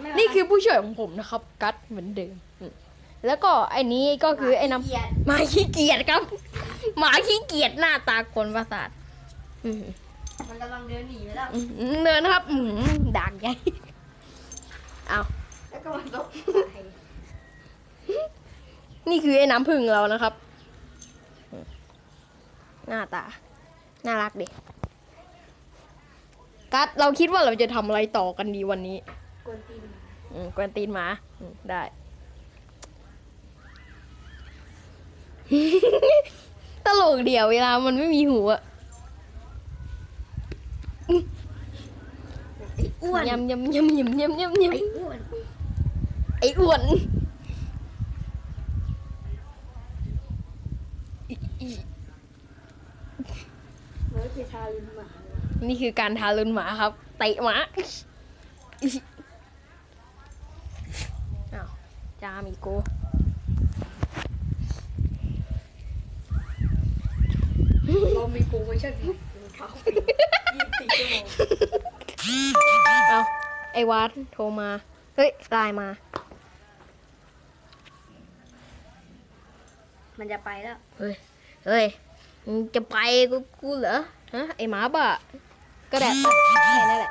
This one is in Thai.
ไม่เป็ไรนี่คือผู้ช่วยของผมนะครับ กัดเหมือนเดิมอืมแล้วก็ไอ้นี้ก็คือไอ้น้ำเกียดหมาขี้เกียจครับ หมาขี้เกียจหน้าตากลประสาทอืมมันกำลังเดินหนีไปแล้วอืมเนินนะครับอืมดักใหญ่เอาแล้วก็มันตกไปนี่คือไอ้น้ำผึ้งเรานะครับอืมหน้าตา น่ารักดิกัดเราคิดว่าเราจะทำอะไรต่อกันดีวันนี้ กวนตีนอืมกวนตีนหมาอืมได้ ตลกเดียวเวลามันไม่มีหูอะไอ้อ้วนยำยำยำยำยำยำยไอ้อ้วนำไอ้อ้วนอิอิเฮ้ยไปทาลินหมา นี่คือการทารุณหมาครับเตะหมาอิอ้าวจามอีกกูเรามีโปรโมชั่นเขายี่สิบสี่ชั่วโมงเอาไอ้วัดโทรมา เฮ้ยไลน์มา มันจะไปแล้ว เฮ้ย เฮ้ยมึงจะไปกูกูเหรอ ฮะ ไอหมาบ้าก็แดดไปแค่นั้นแหละ